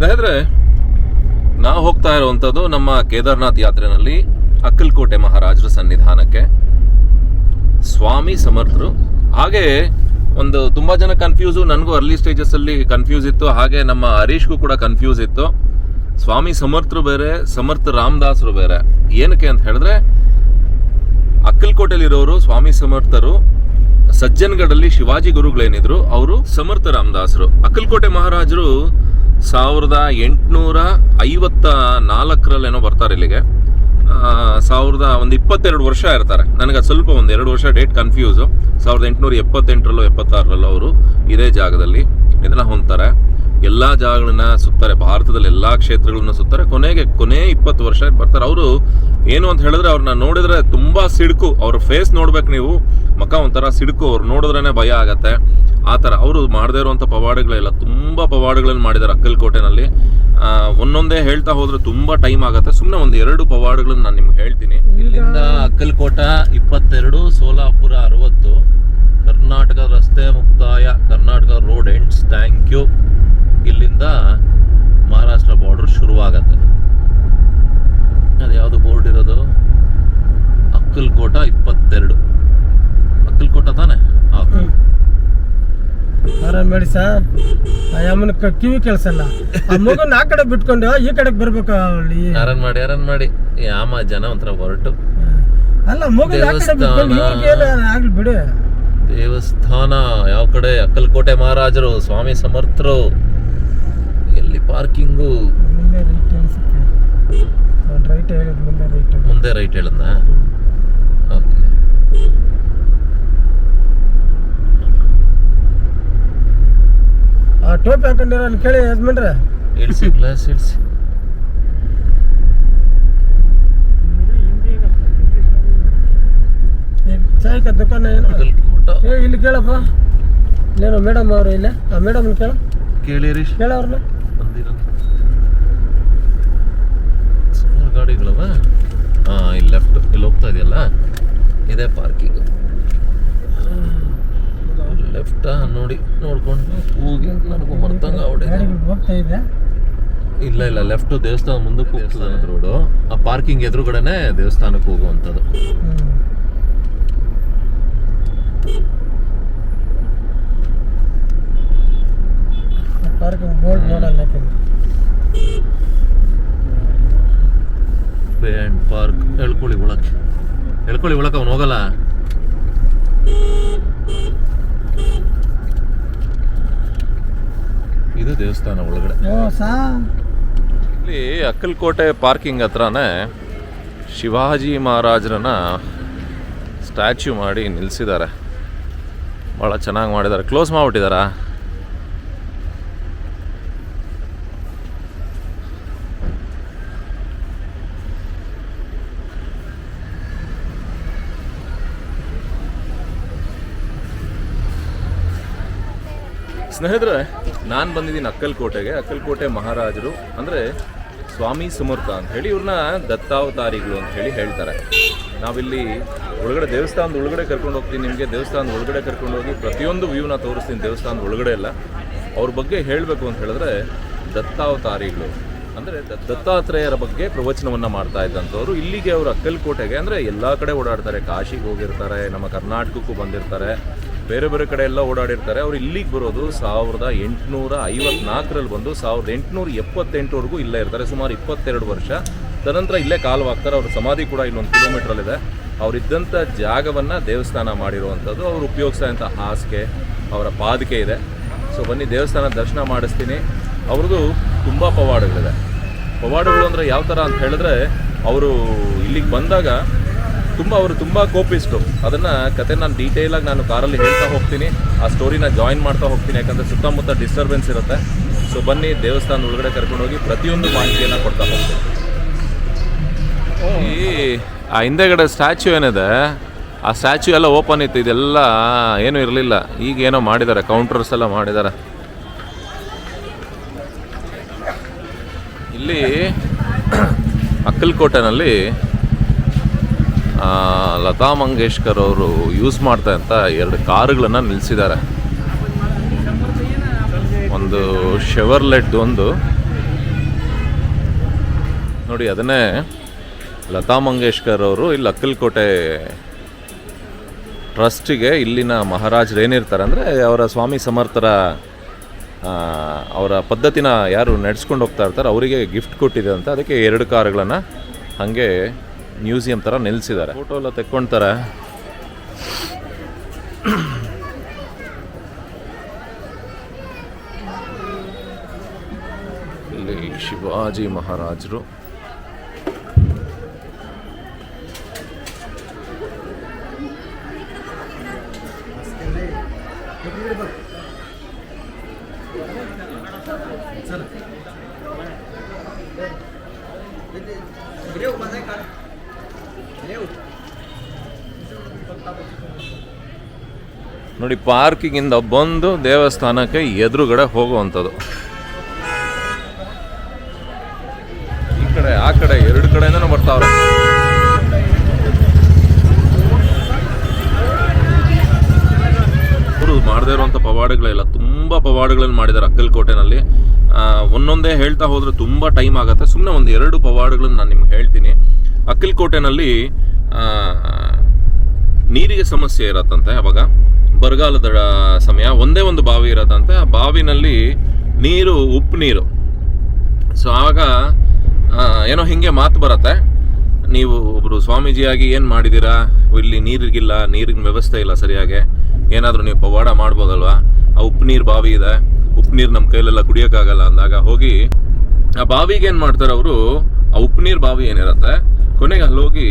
ಸ್ನೇಹಿತರೆ, ನಾವು ಹೋಗ್ತಾ ಇರುವಂಥದ್ದು ನಮ್ಮ ಕೇದಾರ್ನಾಥ್ ಯಾತ್ರೆನಲ್ಲಿ ಅಕ್ಕಲ್ಕೋಟೆ ಮಹಾರಾಜರ ಸನ್ನಿಧಾನಕ್ಕೆ. ಸ್ವಾಮಿ ಸಮರ್ಥರು, ಹಾಗೆ ಒಂದು ತುಂಬಾ ಜನ ಕನ್ಫ್ಯೂಸು ನನಗೂ ಅರ್ಲಿ ಸ್ಟೇಜಸ್ಸಲ್ಲಿ ಕನ್ಫ್ಯೂಸ್ ಇತ್ತು, ಹಾಗೆ ನಮ್ಮ ಹರೀಶ್ಗೂ ಕೂಡ ಕನ್ಫ್ಯೂಸ್ ಇತ್ತು. ಸ್ವಾಮಿ ಸಮರ್ಥರು ಬೇರೆ, ಸಮರ್ಥ ರಾಮದಾಸರು ಬೇರೆ. ಏನಕ್ಕೆ ಅಂತ ಹೇಳಿದ್ರೆ ಅಕ್ಕಲ್ಕೋಟೆಲಿರೋರು ಸ್ವಾಮಿ ಸಮರ್ಥರು, ಸಜ್ಜನ್ಗಡಲ್ಲಿ ಶಿವಾಜಿ ಗುರುಗಳೇನಿದ್ರು, ಅವರು ಸಮರ್ಥ ರಾಮದಾಸರು. ಅಕ್ಕಲ್ಕೋಟೆ ಮಹಾರಾಜರು ಸಾವಿರದ ಎಂಟುನೂರ ಐವತ್ತ ನಾಲ್ಕರಲ್ಲೇನೋ ಬರ್ತಾರೆ ಇಲ್ಲಿಗೆ. ಸಾವಿರದ ಒಂದು ಇಪ್ಪತ್ತೆರಡು ವರ್ಷ ಇರ್ತಾರೆ. ನನಗೆ ಸ್ವಲ್ಪ ಒಂದು ಎರಡು ವರ್ಷ ಡೇಟ್ ಕನ್ಫ್ಯೂಸು ಸಾವಿರದ ಎಂಟುನೂರ ಎಪ್ಪತ್ತೆಂಟರಲ್ಲೋ ಎಪ್ಪತ್ತಾರರಲ್ಲೋ ಅವರು ಇದೇ ಜಾಗದಲ್ಲಿ ಇದನ್ನು ಹೊಂತಾರೆ ಎಲ್ಲ ಜಾಗಗಳನ್ನ ಸುತ್ತಾರೆ. ಭಾರತದಲ್ಲಿ ಎಲ್ಲ ಕ್ಷೇತ್ರಗಳನ್ನ ಸುತ್ತಾರೆ. ಕೊನೆಗೆ ಕೊನೆ ಇಪ್ಪತ್ತು ವರ್ಷ ಬರ್ತಾರೆ. ಅವರು ಏನು ಅಂತ ಹೇಳಿದ್ರೆ ಅವ್ರನ್ನ ನೋಡಿದ್ರೆ ತುಂಬಾ ಸಿಡುಕು. ಅವ್ರ ಫೇಸ್ ನೋಡ್ಬೇಕು ನೀವು. ಮಕ್ಕ ಒಂಥರ ಸಿಡುಕು. ಅವ್ರು ನೋಡಿದ್ರೇ ಭಯ ಆಗತ್ತೆ. ಆ ಥರ ಅವರು ಮಾಡದೇ ಇರುವಂಥ ಪವಾಡಗಳೆಲ್ಲ ತುಂಬ ಪವಾಡಗಳನ್ನು ಮಾಡಿದ್ದಾರೆ ಅಕ್ಕಲ್ಕೋಟೆನಲ್ಲಿ. ಒಂದೊಂದೇ ಹೇಳ್ತಾ ಹೋದ್ರೆ ತುಂಬ ಟೈಮ್ ಆಗುತ್ತೆ. ಸುಮ್ಮನೆ ಒಂದು ಎರಡು ಪವಾಡಗಳನ್ನು ನಾನು ನಿಮ್ಗೆ ಹೇಳ್ತೀನಿ. ಇಲ್ಲಿಂದ ಅಕ್ಕಲ್ಕೋಟ ಇಪ್ಪತ್ತೆರಡು, ಸೋಲಾಪುರ ಅರವತ್ತು, ಕರ್ನಾಟಕ ರಸ್ತೆ ಮುಕ್ತಾಯ, Karnataka road ends. Thank you. ಇಲ್ಲಿಂದ ಮಹಾರಾಷ್ಟ್ರ ಬಾರ್ಡರ್ ಶುರುವಾಗತ್ತೆ. ಅದು ಯಾವುದು ಬೋರ್ಡ್ ಇರೋದು? ಅಕ್ಕಲ್ಕೋಟ ಇಪ್ಪತ್ತೆರಡು ಅಕ್ಕಲ್ಕೋಟ ತಾನೆ ಹಾಂ ಆರಾಮ್ ಮಾಡಿ ಸರ್ ಅಮ್ಮನ ಕಿವಿ ಕೇಳಿಸಲ್ಲ. ಆ ಮಗುನ ಆ ಕಡೆ ಬಿಟ್ಕೊಂಡು ಈ ಕಡೆಗೆ ಬರ್ಬೇಕು ಅವಳಿ. ಯಾರನ್ ಮಾಡಿ ಯಾರನ್ ಮಾಡಿ. ಅಮ್ಮ ಜನ ಒಂಥರ ಹೊರಟು. ಅಲ್ಲ ಮಗು ಆ ಕಡೆ ಬಿಟ್ಕೊಂಡು ಇವ್ರಿಗೆ ಆಗ್ಲಿ ಬಿಡು. ದೇವಸ್ಥಾನ ಯಾವ ಕಡೆ? ಅಕ್ಕಲ್ಕೋಟೆ ಮಹಾರಾಜರು ಸ್ವಾಮಿ ಸಮರ್ಥರು. ಎಲ್ಲಿ ಪಾರ್ಕಿಂಗು? ಮುಂದೆ ರೈಟ್ ಹೇಳಿದ್ ಮುಂದೆ ರೈಟ್ ಮುಂದೆ ರೈಟ್ ಹೇಳದ್ನ ಓಕೆ ಆ ಟೋಪಿ ಹಾಕೊಂಡಿರೋ ಕೇಳಿ ಯಜಮಾನ್ರೆ. ಇಳಿಸಿ ಗ್ಲಾಸ್ ಇಳಿಸಿ ಈ ಚಾಯ್ ಕ ದುಕಾನ ಏನು? ಇಲ್ಲಿ ಕೇಳಪ್ಪ. ಇಲ್ಲೇನೋ ಮೇಡಮ್ ಅವರು ಇಲ್ಲ? ಆ ಮೇಡಮ್ ಕೇಳ. ಕೇಳಿರಿ. ಕೇಳ ಅವ್ರನ್ನ. ಸುಮಾರು ಗಾಡಿಗಳವ? ಹಾಂ ಇಲ್ಲಿ ಲೆಫ್ಟ್ ಇಲ್ಲಿ ಹೋಗ್ತಾ ಇದೆಯಲ್ಲ? ಇದೇ ಪಾರ್ಕಿಂಗ್ ಲೆಫ್ಟ ನೋಡಿ ನೋಡ್ಕೊಂಡು ಹೋಗಿ ನನಗೂ ಮರ್ತಂಗ ಅವಡೆ ಹೋಗ್ತಾ ಇಲ್ಲ ಇಲ್ಲ ಲೆಫ್ಟ್ ದೇವಸ್ಥಾನ ಮುಂದಕ್ಕೆ ದೇವಸ್ಥಾನದ ರೋಡು ಆ ಪಾರ್ಕಿಂಗ್ ಎದುರುಗಡೆನೆ ದೇವಸ್ಥಾನಕ್ಕೆ ಹೋಗುವಂಥದ್ದು. ಪಾರ್ಕಿಂಗ್ ಬೋರ್ಡ್ ನೋಡಲ್ಲ ಪೇ ಆ್ಯಂಡ್ ಪಾರ್ಕ್ ಹೇಳ್ಕೊಳ್ಳಿ ಉಳಕ್ಕೆ ಹೇಳ್ಕೊಳ್ಳಿ ಉಳಕ್ಕೆ ಅವನು ಹೋಗಲ್ಲ. ದೇವಸ್ಥಾನ ಒಳಗಡೆ. ಇಲ್ಲಿ ಅಕ್ಕಲ್ಕೋಟೆ ಪಾರ್ಕಿಂಗ್ ಹತ್ರನೇ ಶಿವಾಜಿ ಮಹಾರಾಜರನ್ನ ಸ್ಟ್ಯಾಚ್ಯೂ ಮಾಡಿ ನಿಲ್ಲಿಸಿದ್ದಾರೆ ಭಾಳ ಚೆನ್ನಾಗಿ ಮಾಡಿದ್ದಾರೆ. ಕ್ಲೋಸ್ ಮಾಡಿಬಿಟ್ಟಿದ್ದಾರಾ? ಸ್ನೇಹಿತರೆ, ನಾನು ಬಂದಿದ್ದೀನಿ ಅಕ್ಕಲ್ಕೋಟೆಗೆ. ಅಕ್ಕಲ್ಕೋಟೆ ಮಹಾರಾಜರು, ಅಂದರೆ ಸ್ವಾಮಿ ಸಮರ್ಥ ಅಂತ ಹೇಳಿ ಇವ್ರನ್ನ ದತ್ತಾವತಾರಿಗಳು ಅಂತ ಹೇಳಿ ಹೇಳ್ತಾರೆ. ನಾವಿಲ್ಲಿ ಒಳಗಡೆ ದೇವಸ್ಥಾನದ ಒಳಗಡೆ ಕರ್ಕೊಂಡು ಹೋಗ್ತೀನಿ ನಿಮಗೆ, ದೇವಸ್ಥಾನದ ಒಳಗಡೆ ಕರ್ಕೊಂಡು ಹೋಗಿ ಪ್ರತಿಯೊಂದು ವ್ಯೂನ ತೋರಿಸ್ತೀನಿ, ದೇವಸ್ಥಾನದ ಒಳಗಡೆ ಎಲ್ಲ. ಅವ್ರ ಬಗ್ಗೆ ಹೇಳಬೇಕು ಅಂತ ಹೇಳಿದ್ರೆ, ದತ್ತಾವತಾರಿಗಳು, ಅಂದರೆ ದತ್ತಾತ್ರೇಯರ ಬಗ್ಗೆ ಪ್ರವಚನವನ್ನು ಮಾಡ್ತಾ ಇದ್ದಂಥವ್ರು. ಇಲ್ಲಿಗೆ ಅವರು ಅಕ್ಕಲ್ಕೋಟೆಗೆ, ಅಂದರೆ ಎಲ್ಲ ಕಡೆ ಓಡಾಡ್ತಾರೆ. ಕಾಶಿಗೆ ಹೋಗಿರ್ತಾರೆ, ನಮ್ಮ ಕರ್ನಾಟಕಕ್ಕೂ ಬಂದಿರ್ತಾರೆ. ಬೇರೆ ಬೇರೆ ಕಡೆ ಎಲ್ಲ ಓಡಾಡಿರ್ತಾರೆ. ಅವ್ರು ಇಲ್ಲಿಗೆ ಬರೋದು ಸಾವಿರದ ಎಂಟುನೂರ ಐವತ್ನಾಲ್ಕರಲ್ಲಿ ಬಂದು ಸಾವಿರದ ಎಂಟುನೂರ ಎಪ್ಪತ್ತೆಂಟುವರೆಗೂ ಇಲ್ಲೇ ಇರ್ತಾರೆ. ಸುಮಾರು ಇಪ್ಪತ್ತೆರಡು ವರ್ಷ. ತದನಂತರ ಇಲ್ಲೇ ಕಾಲವಾಗ್ತಾರೆ. ಅವ್ರ ಸಮಾಧಿ ಕೂಡ ಇಲ್ಲೊಂದು ಕಿಲೋಮೀಟ್ರಲ್ಲಿದೆ ಅವರಿದ್ದಂಥ ಜಾಗವನ್ನು ದೇವಸ್ಥಾನ ಮಾಡಿರುವಂಥದ್ದು. ಅವ್ರು ಉಪಯೋಗಿಸ್ತಾ ಹಾಸಿಗೆ, ಅವರ ಪಾದಿಕೆ ಇದೆ. ಸೊ ಬನ್ನಿ, ದೇವಸ್ಥಾನ ದರ್ಶನ ಮಾಡಿಸ್ತೀನಿ. ಅವ್ರದ್ದು ತುಂಬ ಪವಾಡಗಳಿದೆ. ಪವಾಡಗಳು ಅಂದರೆ ಯಾವ ಥರ ಅಂತ ಹೇಳಿದ್ರೆ, ಅವರು ಇಲ್ಲಿಗೆ ಬಂದಾಗ ತುಂಬ ಅವರು ತುಂಬ ಕೋಪಿಸ್ಟು. ಅದನ್ನು ಕತೆ ನಾನು ಡೀಟೇಲಾಗಿ ನಾನು ಕಾರಲ್ಲಿ ಹೇಳ್ತಾ ಹೋಗ್ತೀನಿ. ಆ ಸ್ಟೋರಿನ ಜಾಯಿನ್ ಮಾಡ್ತಾ ಹೋಗ್ತೀನಿ ಯಾಕಂದರೆ ಸುತ್ತಮುತ್ತ ಡಿಸ್ಟರ್ಬೆನ್ಸ್ ಇರುತ್ತೆ. ಸೊ ಬನ್ನಿ ದೇವಸ್ಥಾನ ಒಳಗಡೆ ಕರ್ಕೊಂಡು ಹೋಗಿ ಪ್ರತಿಯೊಂದು ಮಾಹಿತಿಯನ್ನು ಕೊಡ್ತಾ ಹೋಗ್ತೀನಿ. ಈ ಆ ಹಿಂದೆಗಡೆ ಸ್ಟ್ಯಾಚ್ಯೂ ಏನಿದೆ ಆ ಸ್ಟ್ಯಾಚು ಎಲ್ಲ ಓಪನ್ ಇತ್ತು. ಇದೆಲ್ಲ ಏನೂ ಇರಲಿಲ್ಲ. ಈಗ ಏನೋ ಮಾಡಿದ್ದಾರೆ ಕೌಂಟರ್ಸ್ ಎಲ್ಲ ಮಾಡಿದ್ದಾರೆ. ಇಲ್ಲಿ ಅಕ್ಕಲ್ಕೋಟೆನಲ್ಲಿ ಲತಾ ಮಂಗೇಶ್ಕರ್ ಅವರು ಯೂಸ್ ಮಾಡ್ತಾ ಅಂತ ಎರಡು ಕಾರುಗಳನ್ನು ನಿಲ್ಲಿಸಿದ್ದಾರೆ ಒಂದು ಶೆವರ್ಲೆಟ್ ಒಂದು. ನೋಡಿ, ಅದನ್ನೇ ಲತಾ ಮಂಗೇಶ್ಕರ್ ಅವರು ಇಲ್ಲಿ ಅಕ್ಕಲ್ಕೋಟೆ ಟ್ರಸ್ಟಿಗೆ ಇಲ್ಲಿನ ಮಹಾರಾಜರು ಏನಿರ್ತಾರೆ ಅಂದರೆ ಅವರ ಸ್ವಾಮಿ ಸಮರ್ಥರ ಅವರ ಪದ್ಧತಿನ ಯಾರು ನಡೆಸ್ಕೊಂಡು ಹೋಗ್ತಾ ಇರ್ತಾರೆ, ಅವರಿಗೆ ಗಿಫ್ಟ್ ಕೊಟ್ಟಿದೆ ಅಂತ. ಅದಕ್ಕೆ ಎರಡು ಕಾರುಗಳನ್ನು ಹಾಗೆ ಮ್ಯೂಸಿಯಂ ಥರ ನಿಲ್ಲಿಸಿದ್ದಾರೆ ಫೋಟೋ ಎಲ್ಲ ತೆಕ್ಕೊಳ್ತಾರೆ ಇಲ್ಲಿ ಶಿವಾಜಿ ಮಹಾರಾಜರು. ನೋಡಿ, ಪಾರ್ಕಿಗಿಂದ ಬಂದು ದೇವಸ್ಥಾನಕ್ಕೆ ಎದುರುಗಡೆ ಹೋಗುವಂಥದ್ದು. ಈ ಕಡೆ, ಆ ಕಡೆ, ಎರಡು ಕಡೆಯಿಂದನೂ ಬರ್ತಾವ್ರೆ. ಅವರು ಮಾಡದೇ ಇರುವಂಥ ಪವಾಡಗಳೆಲ್ಲ ತುಂಬ ಪವಾಡಗಳನ್ನು ಮಾಡಿದ್ದಾರೆ ಅಕ್ಕಲ್ಕೋಟೆನಲ್ಲಿ. ಒಂದೊಂದೇ ಹೇಳ್ತಾ ಹೋದ್ರೆ ತುಂಬ ಟೈಮ್ ಆಗುತ್ತೆ. ಸುಮ್ಮನೆ ಒಂದು ಎರಡು ಪವಾಡಗಳನ್ನು ನಾನು ನಿಮ್ಗೆ ಹೇಳ್ತೀನಿ. ಅಕ್ಕಲ್ಕೋಟೆನಲ್ಲಿ ನೀರಿಗೆ ಸಮಸ್ಯೆ ಇರತ್ತಂತೆ ಅವಾಗ. ಬರಗಾಲದ ಸಮಯ ಒಂದೇ ಒಂದು ಬಾವಿ ಇರತ್ತಂತೆ. ಆ ಬಾವಿನಲ್ಲಿ ನೀರು, ಉಪ್ಪು ನೀರು. ಸೊ ಆಗ ಏನೋ ಹಿಂಗೆ ಮಾತು ಬರತ್ತೆ. ನೀವು ಒಬ್ಬರು ಸ್ವಾಮೀಜಿಯಾಗಿ ಏನು ಮಾಡಿದ್ದೀರಾ ಇಲ್ಲಿ ನೀರಿಗಿಲ್ಲ, ನೀರಿನ ವ್ಯವಸ್ಥೆ ಇಲ್ಲ ಸರಿಯಾಗಿ. ಏನಾದರೂ ನೀವು ಪವಾಡ ಮಾಡ್ಬೋದಲ್ವಾ? ಆ ಉಪ್ಪು ನೀರು ಬಾವಿ ಇದೆ. ಉಪ್ಪು ನೀರು ನಮ್ಮ ಕೈಲೆಲ್ಲ ಕುಡಿಯೋಕ್ಕಾಗಲ್ಲ ಅಂದಾಗ ಹೋಗಿ, ಆ ಬಾವಿಗೆ ಏನು ಮಾಡ್ತಾರೆ ಅವರು? ಆ ಉಪ್ಪು ನೀರು ಬಾವಿ ಏನಿರತ್ತೆ? ಕೊನೆಗೆ ಅಲ್ಲಿ ಹೋಗಿ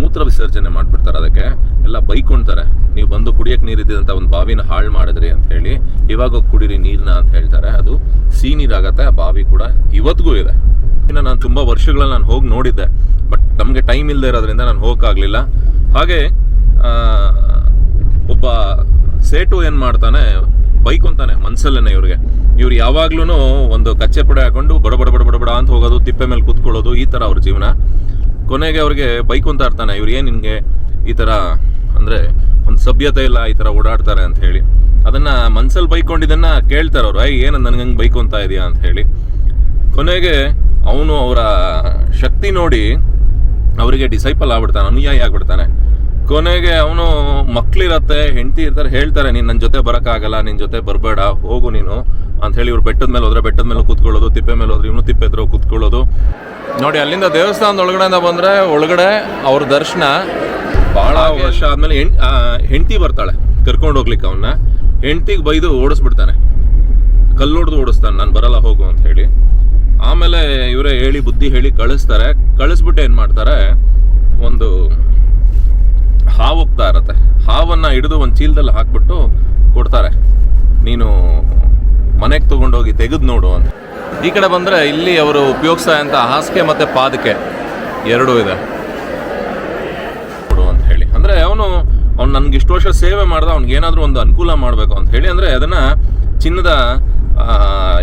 ಮೂತ್ರ ವಿಸರ್ಜನೆ ಮಾಡಿಬಿಡ್ತಾರೆ ಅದಕ್ಕೆ. ಎಲ್ಲ ಬೈಕೊಂತಾರೆ. ನೀವು ಬಂದು ಕುಡಿಯೋಕೆ ನೀರಿದ್ದಂಥ ಒಂದು ಬಾವಿನ ಹಾಳು ಮಾಡಿದ್ರಿ ಅಂತ ಹೇಳಿ. ಇವಾಗ ಕುಡೀರಿ ನೀರನ್ನ ಅಂತ ಹೇಳ್ತಾರೆ. ಅದು ಸಿಹಿ ನೀರಾಗತ್ತೆ ಆ ಬಾವಿ ಕೂಡ ಇವತ್ತಿಗೂ ಇದೆ. ಇನ್ನು ನಾನು ತುಂಬ ವರ್ಷಗಳಲ್ಲಿ ನಾನು ಹೋಗಿ ನೋಡಿದ್ದೆ. ಬಟ್ ನಮಗೆ ಟೈಮ್ ಇಲ್ಲದೆ ಇರೋದ್ರಿಂದ ನಾನು ಹೋಗೋಕ್ಕಾಗಲಿಲ್ಲ ಹಾಗೆ ಒಬ್ಬ ಸೇಟು ಏನು ಮಾಡ್ತಾನೆ, ಬೈಕೊಂತಾನೆ ಮನ್ಸಲ್ಲೇನೆ ಇವ್ರಿಗೆ. ಇವ್ರು ಯಾವಾಗ್ಲೂ ಒಂದು ಕಚ್ಚೆ ಪಡೆ ಹಾಕೊಂಡು ಬಡ ಬಡ ಬಡ ಬಡ ಬಡ ಅಂತ ಹೋಗೋದು, ತಿಪ್ಪೆ ಮೇಲೆ ಕೂತ್ಕೊಳ್ಳೋದು, ಈ ಥರ ಅವ್ರ ಜೀವನ. ಕೊನೆಗೆ ಅವ್ರಿಗೆ ಬೈಕೊಂತ ಇರ್ತಾನೆ ಇವ್ರು ಏನು ನಿನಗೆ ಈ ಥರ ಅಂದರೆ ಒಂದು ಸಭ್ಯತೆ ಇಲ್ಲ, ಈ ಥರ ಓಡಾಡ್ತಾರೆ ಅಂತ ಹೇಳಿ. ಅದನ್ನು ಮನ್ಸಲ್ಲಿ ಬೈಕೊಂಡಿದ್ದನ್ನ ಕೇಳ್ತಾರೆ ಅವರು. ಐ ಏನು ನನಗೆ ಹಂಗೆ ಅಂತ ಇದೆಯಾ? ಅಂತ ಹೇಳಿ. ಕೊನೆಗೆ ಅವನು ಅವರ ಶಕ್ತಿ ನೋಡಿ ಅವರಿಗೆ ಡಿಸೈಪಲ್ ಆಗ್ಬಿಡ್ತಾನೆ, ಅನುಯಾಯಿ ಆಗ್ಬಿಡ್ತಾನೆ. ಕೊನೆಗೆ ಅವನು ಮಕ್ಳಿರತ್ತೆ, ಹೆಂಡತಿ ಇರ್ತಾರೆ, ಹೇಳ್ತಾರೆ, ನೀನು ನನ್ನ ಜೊತೆ ಬರೋಕ್ಕಾಗಲ್ಲ ನಿನ್ನ ಜೊತೆ ಬರಬೇಡ, ಹೋಗು ನೀನು. ಅಂತ ಹೇಳಿ ಇವ್ರು ಬೆಟ್ಟದ ಮೇಲೆ ಹೋದ್ರೆ ಬೆಟ್ಟದ ಮೇಲೆ ಕೂತ್ಕೊಳ್ಳೋದು ತಿಪ್ಪೆ ಮೇಲೆ ಹೋದ್ರೆ ಇವನು ತಿಪ್ಪೆ ಹತ್ರ ಕೂತ್ಕೊಳ್ಳೋದು. ನೋಡಿ ಅಲ್ಲಿಂದ ದೇವಸ್ಥಾನದ ಒಳಗಡೆಯಿಂದ ಬಂದರೆ ಒಳಗಡೆ ಅವ್ರ ದರ್ಶನ ಭಾಳ ವರ್ಷ ಆದಮೇಲೆ ಹೆಣ್ ಹೆಂಡತಿ ಬರ್ತಾಳೆ ಕರ್ಕೊಂಡು ಹೋಗ್ಲಿಕ್ಕೆ ಅವನ್ನ ಹೆಂಡತಿಗೆ ಬೈದು ಓಡಿಸ್ಬಿಡ್ತಾನೆ. ಕಲ್ಲೊಡ್ದು ಓಡಿಸ್ತಾನೆ ನಾನು ಬರಲ್ಲ ಹೋಗು ಅಂತ ಹೇಳಿ. ಆಮೇಲೆ ಇವರೇ ಹೇಳಿ ಬುದ್ಧಿ ಹೇಳಿ ಕಳಿಸ್ತಾರೆ. ಕಳಿಸ್ಬಿಟ್ಟು ಏನು ಮಾಡ್ತಾರೆ ಒಂದು ಹಾವು ಹೋಗ್ತಾ ಇರತ್ತೆ. ಹಾವನ್ನ ಹಿಡಿದು ಒಂದು ಚೀಲದಲ್ಲಿ ಹಾಕ್ಬಿಟ್ಟು ಕೊಡ್ತಾರೆ. ನೀನು ಮನೆಗೆ ತಗೊಂಡೋಗಿ ತೆಗೆದು ನೋಡು ಅಂತ. ಈ ಕಡೆ ಬಂದರೆ ಇಲ್ಲಿ ಅವರು ಉಪಯೋಗಿಸ್ತಾ ಅಂತ ಹಾಸಿಗೆ ಮತ್ತು ಪಾದಕೆ ಎರಡೂ ಇದೆ. ಕೊಡು ಅಂತ ಹೇಳಿ. ಅಂದರೆ ಅವನು, ಅವ್ನು ನನಗೆ ಇಷ್ಟು ವರ್ಷ ಸೇವೆ ಮಾಡ್ದ, ಅವ್ನಿಗೆ ಏನಾದರೂ ಒಂದು ಅನುಕೂಲ ಮಾಡಬೇಕು ಅಂತ ಹೇಳಿ, ಅಂದರೆ ಅದನ್ನು ಚಿನ್ನದ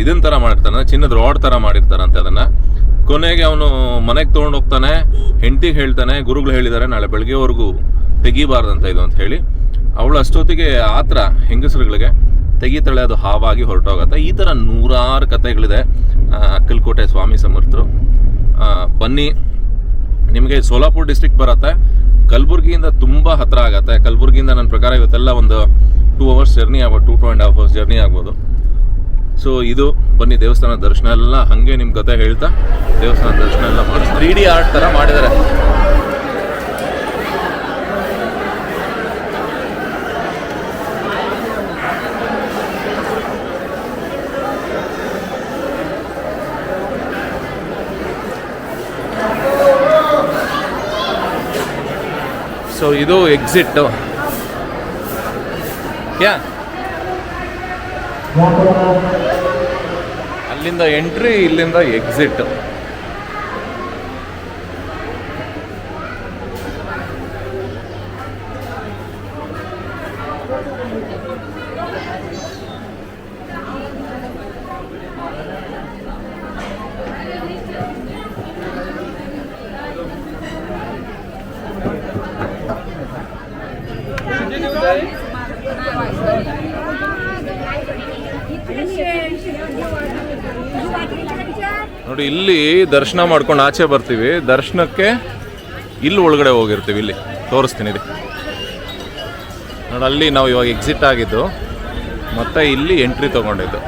ಇದನ್ನ ಥರ ಮಾಡಿರ್ತಾನೆ ಚಿನ್ನದ ರಾಡ್ ಥರ ಮಾಡಿರ್ತಾರಂತೆ ಅದನ್ನು. ಕೊನೆಗೆ ಅವನು ಮನೆಗೆ ತೊಗೊಂಡು ಹೋಗ್ತಾನೆ, ಹೆಂಡತಿಗೆ ಹೇಳ್ತಾನೆ, ಗುರುಗಳು ಹೇಳಿದ್ದಾರೆ ನಾಳೆ ಬೆಳಗ್ಗೆವರೆಗೂ ತೆಗಿಬಾರ್ದಂತ ಇದು ಅಂತ ಹೇಳಿ. ಅವಳು ಅಷ್ಟೊತ್ತಿಗೆ ಆತರ ಹೆಂಗಸರುಗಳಿಗೆ ತೆಗಿತಾಳೆ, ಅದು ಹಾವಾಗಿ ಹೊರಟೋಗತ್ತೆ. ಈ ಥರ ನೂರಾರು ಕಥೆಗಳಿದೆ ಅಕ್ಕಲಕೋಟೆ ಸ್ವಾಮಿ ಸಮರ್ಥರು. ಬನ್ನಿ, ನಿಮಗೆ ಸೋಲಾಪುರ ಡಿಸ್ಟ್ರಿಕ್ಟ್ ಬರುತ್ತೆ. ಕಲಬುರಗಿಯಿಂದ ತುಂಬ ಹತ್ರ ಆಗತ್ತೆ. ಕಲಬುರಗಿಯಿಂದ ನನ್ನ ಪ್ರಕಾರ ಇವತ್ತೆಲ್ಲ ಒಂದು ಟೂ ಅವರ್ಸ್ ಜರ್ನಿ ಆಗ್ಬೋದು two to and half hours journey ಆಗ್ಬೋದು. ಸೊ ಇದು, ಬನ್ನಿ, ದೇವಸ್ಥಾನ ದರ್ಶನ ಎಲ್ಲ ಹಾಗೆ ನಿಮ್ಮ ಕತೆ ಹೇಳ್ತಾ, ದೇವಸ್ಥಾನ ದರ್ಶನ ಎಲ್ಲ ಮಾಡಿ ತ್ರೀ ಡಿ ಆರ್ಟ್ ಥರ ಮಾಡಿದ್ದಾರೆ. ಸೊ ಇದು ಎಕ್ಸಿಟ್ ಯಾ ಅಲ್ಲಿಂದ ಎಂಟ್ರಿ ಇಲ್ಲಿಂದ ಎಕ್ಸಿಟ್ ನೋಡಿ, ಇಲ್ಲಿ ದರ್ಶನ ಮಾಡ್ಕೊಂಡು ಆಚೆ ಬರ್ತೀವಿ. ದರ್ಶನಕ್ಕೆ ಇಲ್ಲಿ ಒಳಗಡೆ ಹೋಗಿರ್ತೀವಿ, ಇಲ್ಲಿ. ತೋರಿಸ್ತೀನಿ ಇದು ನೋಡಿ, ಅಲ್ಲಿ ನಾವು ಇವಾಗ ಎಕ್ಸಿಟ್ ಆಗಿದ್ದು, ಮತ್ತೆ ಇಲ್ಲಿ ಎಂಟ್ರಿ ತಗೊಂಡಿದ್ದು.